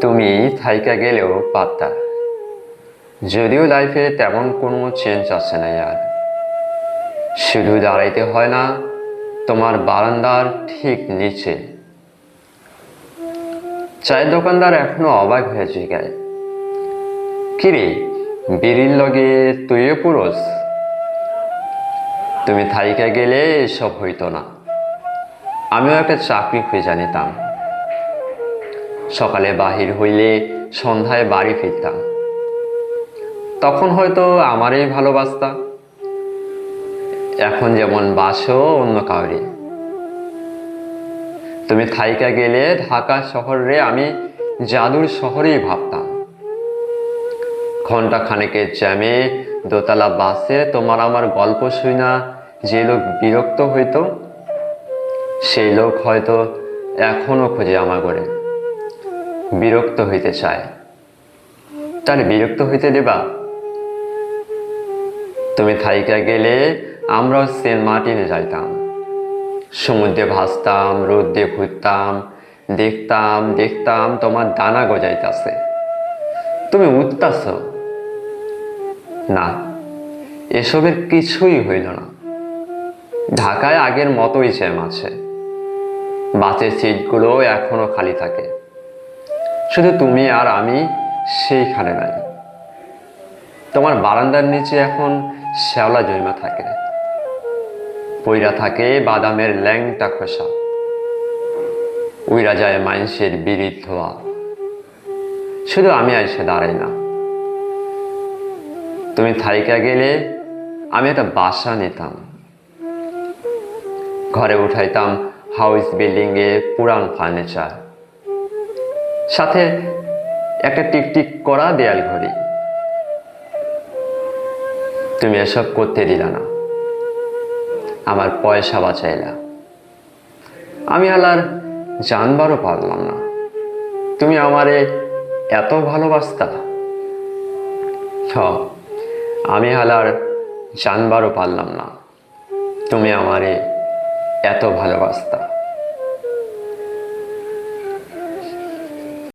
তুমি থাইকা গেলেও পাত্তা। যদিও লাইফে তেমন কোনো চেঞ্জ আসে না আর। শুধু দাঁড়াইতে হয় না, তোমার বারান্দার ঠিক নিচে। চায়ের দোকানদার এখনও অবাক হয়ে জিগায়। কিরে, বিড়ির লগে তুইও পুরুষ? তুমি থাইকা গেলে এসব হইতো না। আমিও একটা চাকরি খুঁজে নিতাম। সকালে বাহির হইলে সন্ধ্যায় বাড়ি ফিরতাম। তখন হয়তো আমারই ভালোবাসতা। এখন যেমন বাসো অন্য কাউরে। তুমি থাইকা গেলে ঢাকা শহরে আমি জাদুর শহরেই ভাবতাম। ঘণ্টা খানেকের জ্যামে দোতলা বাসে তোমার আমার গল্প শুই না যে লোক বিরক্ত হইতো সেই লোক হয়তো এখনও খোঁজে আমার করে বিরক্ত হইতে চায়। তাহলে বিরক্ত হইতে দেবা? তুমি থাইকা গেলে আমরাও সেন্ট মার্টিনে যাইতাম। সমুদ্রে ভাসতাম, রোদ্রে ঘুরতাম, দেখতাম দেখতাম তোমার দানা গজাইতাছে। তুমি উঠতাছ? না, এসবের কিছুই হইল না। ঢাকায় আগের মতোই জ্যাম আছে। বাসের সিটগুলো এখনও খালি থাকে। শুধু তুমি আর আমি সেইখানে নাই। তোমার বারান্দার নিচে এখন শ্যাওলা জৈমা থাকে। পইরা থাকে বাদামের ল্যাংটা খোসা। উইরা যায় মাইন্সের বিড়ির ধোয়া। শুধু আমি এসে দাঁড়াই না। তুমি থাইকা গেলে আমি একটা বাসা নিতাম। ঘরে উঠাইতাম হাউস বিল্ডিং এ পুরান ফার্নিচার সাথে একটা টিকটিক করা দেয়াল ঘড়ি। তুমি এসব করতে দিলা না। আমার পয়সা বাঁচাইলা। আমি আলার জানবারও পারলাম না। তুমি আমারে এত ভালোবাসতা। আমি হালার জানবারও পারলাম না। তুমি আমারে এত ভালোবাসতা